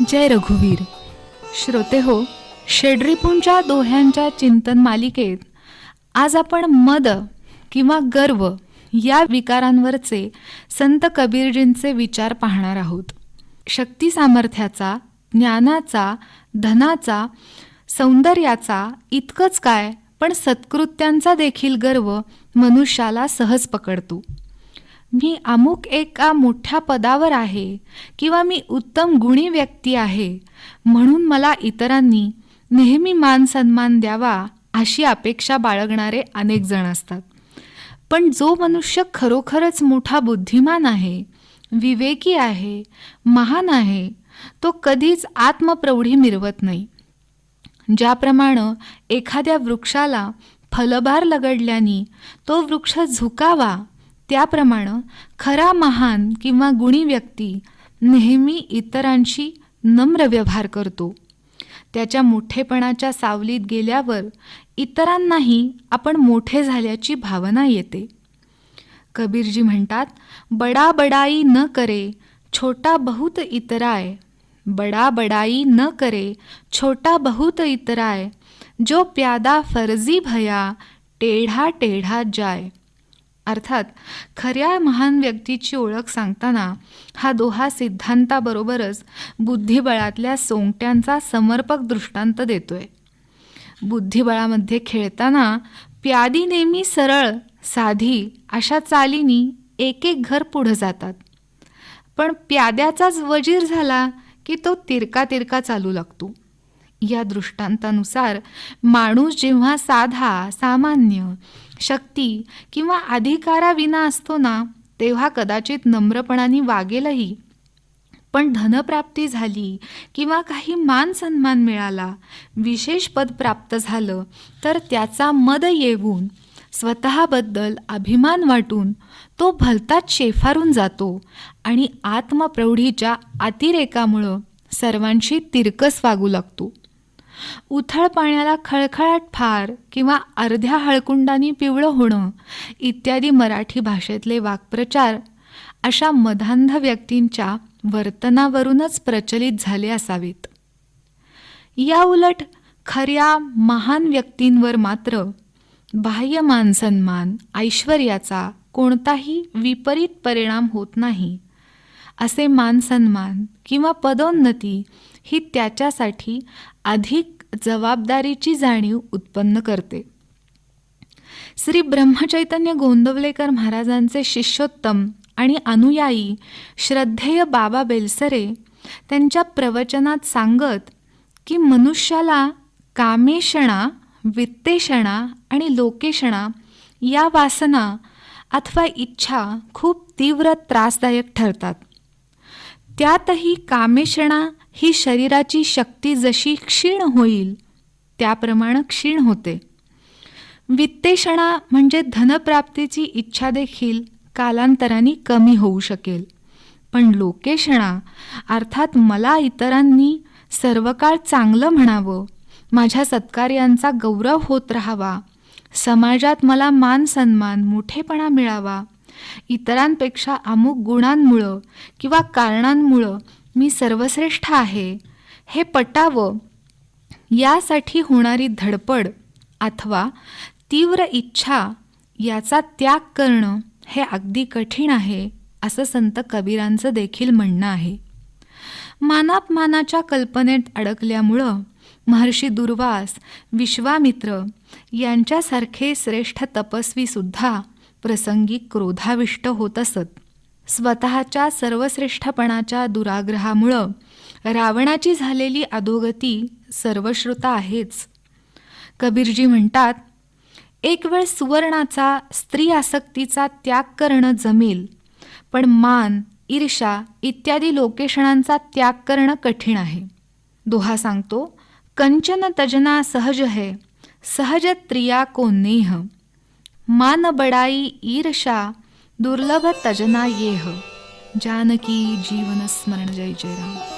जय रघुवीर. श्रोते हो शेड्रीपूंच्या दोह्यांच्या चिंतन मालिकेत आज आपण मद किंवा गर्व या विकारांवरचे संत कबीरजींचे विचार पाहणार आहोत. शक्ती सामर्थ्याचा ज्ञानाचा धनाचा सौंदर्याचा इतकंच काय पण सत्कृत्यांचा देखील गर्व मनुष्याला सहज पकडतो. मी अमुक एका मोठ्या पदावर आहे किंवा मी उत्तम गुणी व्यक्ती आहे म्हणून मला इतरांनी नेहमी मान सन्मान द्यावा अशी अपेक्षा बाळगणारे अनेक जण असतात. पण जो मनुष्य खरोखरच मोठा बुद्धिमान आहे विवेकी आहे महान आहे तो कधीच आत्मप्रौढी मिरवत नाही. ज्याप्रमाणे एखाद्या वृक्षाला फलभार लगडल्याने तो वृक्ष झुकावा त्याप्रमाणे खरा महान किंवा गुणी व्यक्ती नेहमी इतरांशी नम्र व्यवहार करतो. त्याच्या मोठेपणाच्या सावलीत गेल्यावर इतरांनाही आपण मोठे झाल्याची भावना येते. कबीरजी म्हणतात बडा बडाई न करे छोटा बहुत इतराय. बडा बडाई न करे छोटा बहुत इतराय. जो प्यादा फर्जी भया टेढा टेढा जाय. अर्थात खऱ्या महान व्यक्तीची ओळख सांगताना हा दोहा सिद्धांताबरोबरच बुद्धिबळातल्या सोंगट्यांचा समर्पक दृष्टांत देतोय. बुद्धिबळामध्ये खेळताना प्यादी नेहमी सरळ साधी अशा चालीनी एक एक घर पुढं जातात. पण प्याद्याचाच वजीर झाला की तो तिरका तिरका चालू लागतो. या दृष्टांतानुसार माणूस जेव्हा साधा सामान्य शक्ती किंवा अधिकाराविना असतो ना तेव्हा कदाचित नम्रपणाने वागेलही. पण धनप्राप्ती झाली किंवा काही मान सन्मान मिळाला विशेष पद प्राप्त झालं तर त्याचा मद येऊन स्वतःबद्दल अभिमान वाटून तो भलताच शेफारून जातो आणि आत्मप्रौढीच्या अतिरेकामुळं सर्वांशी तिरकस वागू लागतो. उथळ पाण्याला खळखळाट फार किंवा अर्ध्या हळकुंडानी पिवळं होणं इत्यादी मराठी भाषेतले वाक्प्रचार अशा मधांध व्यक्तींच्या वर्तनावरूनच प्रचलित झाले असावेत. या उलट खऱ्या महान व्यक्तींवर मात्र बाह्य मानसन्मान ऐश्वर्याचा कोणताही विपरीत परिणाम होत नाही. असे मानसन्मान किंवा पदोन्नती ही त्याच्यासाठी अधिक जबाबदारीची जाणीव उत्पन्न करते. श्री ब्रह्मचैतन्य गोंदवलेकर महाराजांचे शिष्योत्तम आणि अनुयायी श्रद्धेय बाबा बेलसरे त्यांच्या प्रवचनात सांगत की मनुष्याला कामेषणा वित्तेषणा आणि लोकेषणा या वासना अथवा इच्छा खूप तीव्र त्रासदायक ठरतात. त्यातही कामेषणा ही शरीराची शक्ती जशी क्षीण होईल त्याप्रमाणे क्षीण होते. वित्तेषणा म्हणजे धनप्राप्तीची इच्छा देखील कालांतराने कमी होऊ शकेल. पण लोकेषणा अर्थात मला इतरांनी सर्व काळ चांगलं म्हणावं माझ्या सत्कार्यांचा गौरव होत राहावा समाजात मला मान सन्मान मोठेपणा मिळावा इतरांपेक्षा अमुक गुणांमुळं किंवा कारणांमुळं मी सर्वश्रेष्ठ आहे. हे पटावं. यासाठी होणारी धडपड अथवा तीव्र इच्छा याचा त्याग करणं हे अगदी कठीण आहे असं संत कबीरांचं देखील म्हणणं आहे. मानापमानाच्या कल्पनेत अडकल्यामुळं महर्षी दुर्वास विश्वामित्र यांच्यासारखे श्रेष्ठ तपस्वीसुद्धा प्रसंगी क्रोधाविष्ट होत असत. स्वतःच्या सर्वश्रेष्ठपणाच्या दुराग्रहामुळं रावणाची झालेली अधोगती सर्वश्रुता आहेच. कबीरजी म्हणतात एक वेळ सुवर्णाचा स्त्री आसक्तीचा त्याग करणं जमेल पण मान ईर्षा इत्यादी लोकेशणांचा त्याग करणं कठीण आहे. दोहा सांगतो कंचन तजना सहज है सहज त्रिया को नेह मान बडाई ईर्षा दुर्लभ तजना येह जानकी जीवन स्मरण जय जयराम।